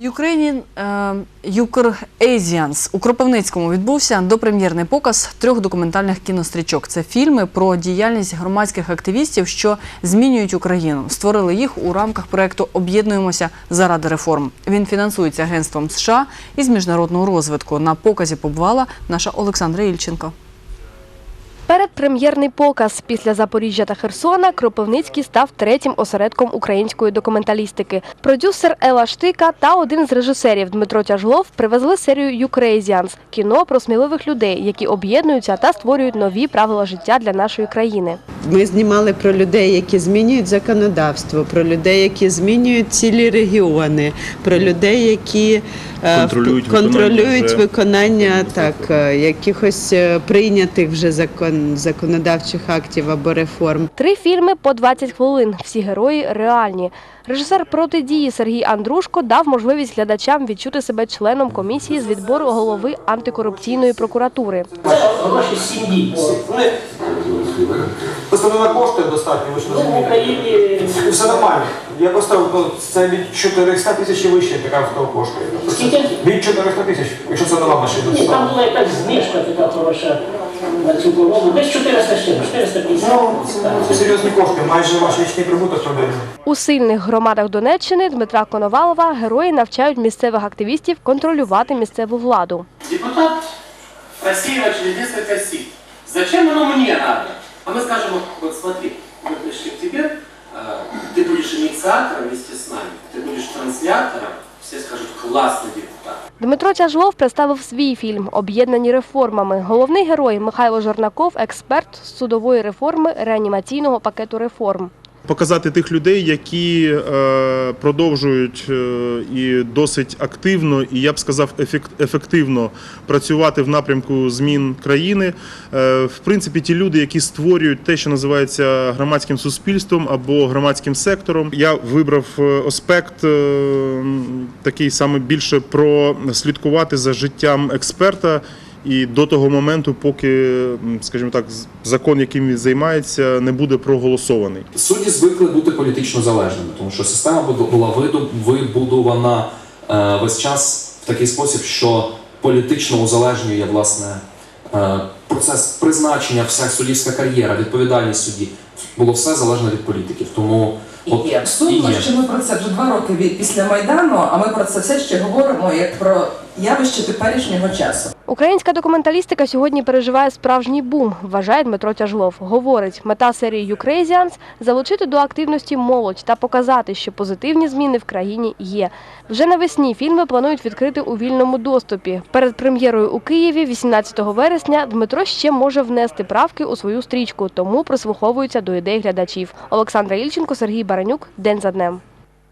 Ukrainian е, Ukrasians у Кропивницькому відбувся допрем'єрний показ трьох документальних кінострічок. Це фільми про діяльність громадських активістів, що змінюють Україну. Створили їх у рамках проекту Об'єднуємося заради реформ. Він фінансується агентством США із міжнародного розвитку. На показі побувала наша Олександра Ільченко. Передпрем'єрний показ після Запоріжжя та Херсона Кропивницький став третім осередком української документалістики. Продюсер Ела Штика та один з режисерів Дмитро Тяжлов привезли серію Юкрейзіанс – кіно про сміливих людей, які об'єднуються та створюють нові правила життя для нашої країни. Ми знімали про людей, які змінюють законодавство, про людей, які змінюють цілі регіони, про людей, які е, Контролюють контролюють виконання виконання так, е, якихось е, прийнятих вже закон, законодавчих актів або реформ. Три фільми по 20 хвилин. Всі герої реальні. Режисер протидії Сергій Андрушко дав можливість глядачам відчути себе членом комісії з відбору голови антикорупційної прокуратури. Гроші сім'ї. Вони Постанова коштує достатньо, ви ж ну, в розумієте. Україні Все нормально. Я просто ну, це від 400 тисяч і вище така авто коштує. Скільки? Від 400 тисяч, якщо це нова машина. Ні, там була якась знижка така хороша на цю корову. Десь 400 з 450. Ну, це, серйозні кошти, майже ваш річний прибуток родини. У сильних громадах Донеччини Дмитра Коновалова герої навчають місцевих активістів контролювати місцеву владу. Депутат России начали несколько сил. Зачем оно мне надо? А мы скажем, вот, вот смотри, мы пришли к тебе, э, ты будешь инициатором вместе с нами, ты будешь транслятором, все скажут, классный депутат. Дмитро Тяжлов представив свій фільм Об'єднані реформами. Головний герой Михайло Жорнаков, експерт з судової реформи реанімаційного пакету реформ. Показати тих людей, які е, продовжують е, і досить активно, і я б сказав, ефект- ефективно працювати в напрямку змін країни. Е, в принципі, ті люди, які створюють те, що називається громадським суспільством або громадським сектором. Я вибрав аспект такий саме більше про слідкувати за життям експерта. І до того моменту, поки, скажімо так, з- закон, яким він займається, не буде проголосований. Судді звикли бути політично залежними, тому що система була вибудована е, весь час в такий спосіб, що політично узалежнює власне е, процес призначення, вся суддівська кар'єра, відповідальність судді. Було все залежно від політиків. Тому І от, абсурдно, і що ми про це вже два роки від після майдану, а ми про це все ще говоримо як про явище теперішнього часу. Українська документалістика сьогодні переживає справжній бум, вважає Дмитро Тяжлов. Говорить, мета серії «Ukrasians» – залучити до активності молодь та показати, що позитивні зміни в країні є. Вже навесні фільми планують відкрити у вільному доступі. Перед прем'єрою у Києві 18 вересня Дмитро ще може внести правки у свою стрічку, тому прислуховується до ідей глядачів. Олександра Ільченко, Сергій Баранюк. День за днем.